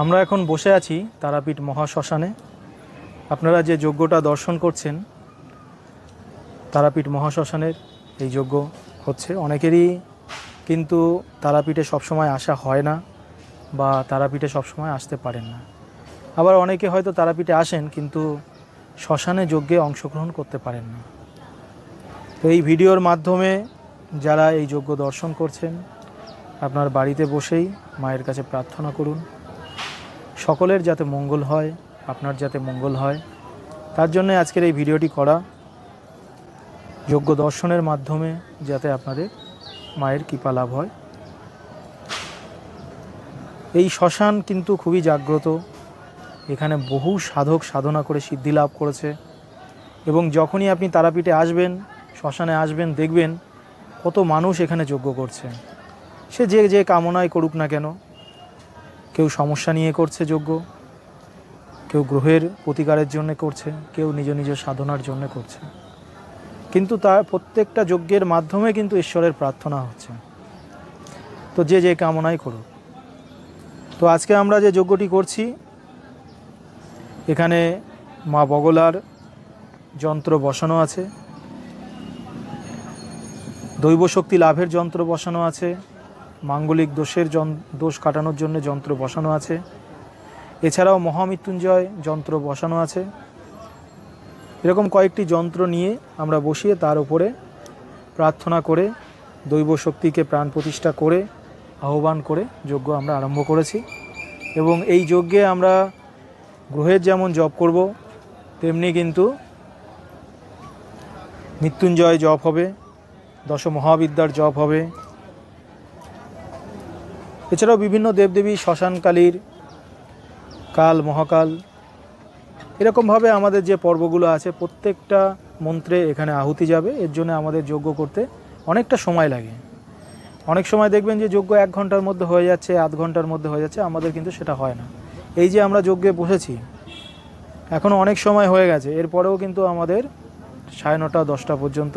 আমরা এখন বসে আছি তারাপীঠ মহাশ্মশানে। আপনারা যে যজ্ঞটা দর্শন করছেন, তারাপীঠ মহাশ্মশানের এই যজ্ঞ হচ্ছে। অনেকেরই কিন্তু তারাপীঠে সবসময় আসা হয় না বা তারাপীঠে সবসময় আসতে পারেন না। আবার অনেকে হয়তো তারাপীঠে আসেন কিন্তু শ্মশানে যজ্ঞে অংশগ্রহণ করতে পারেন না। তো এই ভিডিওর মাধ্যমে যারা এই যজ্ঞ দর্শন করছেন, আপনার বাড়িতে বসেই মায়ের কাছে প্রার্থনা করুন। সকলের যাতে মঙ্গল হয়, আপনার যাতে মঙ্গল হয়। তার জন্য আজকের এই ভিডিওটি করা যোগ্য দর্শনের মাধ্যমে যাতে আপনাদের মায়ের কৃপা লাভ হয়। এই শ্মশান কিন্তু খুবই জাগ্রত। এখানে বহু সাধক সাধনা করে সিদ্ধি লাভ করেছে। এবং যখনই আপনি তারাপীঠে আসবেন, শ্মশানে আসবেন, দেখবেন কত মানুষ এখানে যজ্ঞ করছে। সে যে যে কামনায় করুক না কেন কেউ সমস্যা নিয়ে করছে যজ্ঞ কেউ গ্রহের প্রতিকারের জন্য করছে, কেউ নিজ নিজ সাধনার জন্য করছে। কিন্তু তার প্রত্যেকটা যজ্ঞের মাধ্যমে কিন্তু ঈশ্বরের প্রার্থনা হচ্ছে। তো যে যে কামনাই করুক। তো আজকে আমরা যে যজ্ঞটি করছি, এখানে মা বগলার যন্ত্র বসানো আছে। দৈব শক্তি লাভের যন্ত্র বসানো আছে। মাঙ্গলিক দোষের দোষ কাটানোর জন্য যন্ত্র বসানো আছে। এছাড়াও মহামৃত্যুঞ্জয় যন্ত্র বসানো আছে। এরকম কয়েকটি যন্ত্র নিয়ে আমরা বসিয়ে তার উপরে প্রার্থনা করে, দৈব শক্তিকে প্রাণ প্রতিষ্ঠা করে, আহ্বান করে যজ্ঞ আমরা আরম্ভ করেছি। এবং এই যজ্ঞে আমরা গ্রহের যেমন জপ করব, তেমনি কিন্তু মৃত্যুঞ্জয় জপ হবে দশ মহাবিদ্যার জপ হবে এছাড়াও বিভিন্ন দেবদেবী শ্মশানকালীর কাল, মহাকাল, এরকমভাবে আমাদের যে পর্বগুলো আছে, প্রত্যেকটা মন্ত্রে এখানে আহুতি যাবে। এর জন্য আমাদের যজ্ঞ করতে অনেকটা সময় লাগে। অনেক সময় দেখবেন যে যজ্ঞ এক ঘণ্টার মধ্যে হয়ে যাচ্ছে, আধ ঘণ্টার মধ্যে হয়ে যাচ্ছে, আমাদের কিন্তু সেটা হয় না। এই যে আমরা যজ্ঞে বসেছি এখনও অনেক সময় হয়ে গেছে। এরপরেও কিন্তু আমাদের সাড়ে নটা, দশটা পর্যন্ত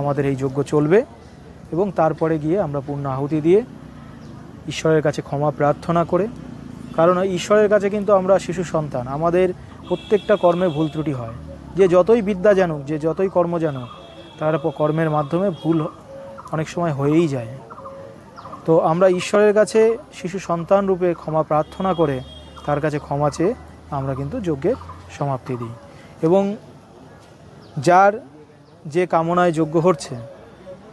আমাদের এই যজ্ঞ চলবে এবং তারপরে গিয়ে আমরা পূর্ণ আহুতি দিয়ে ঈশ্বরের কাছে ক্ষমা প্রার্থনা করে, কারণ ঈশ্বরের কাছে কিন্তু আমরা শিশু সন্তান। আমাদের প্রত্যেকটা কর্মে ভুল ত্রুটি হয়। যে যতই বিদ্যা জানুক, যে যতই কর্ম জানুক, তার কর্মের মাধ্যমে ভুল অনেক সময় হয়েই যায়। তো আমরা ঈশ্বরের কাছে শিশু সন্তান রূপে ক্ষমা প্রার্থনা করে, তার কাছে ক্ষমা চেয়ে আমরা কিন্তু যজ্ঞের সমাপ্তি দিই। এবং যার যে কামনায় যজ্ঞ হচ্ছে,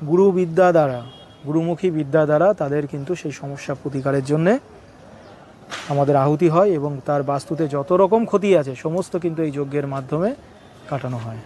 গুরু বিদ্যা দ্বারা গুরুমুখী বিদ্যা দ্বারা তাদের কিন্তু সেই সমস্যা প্রতিকারের জন্যে আমাদের আহুতি হয় এবং তার বাস্তুতে যত রকম ক্ষতি আছে, সমস্ত কিন্তু এই যজ্ঞের মাধ্যমে কাটানো হয়।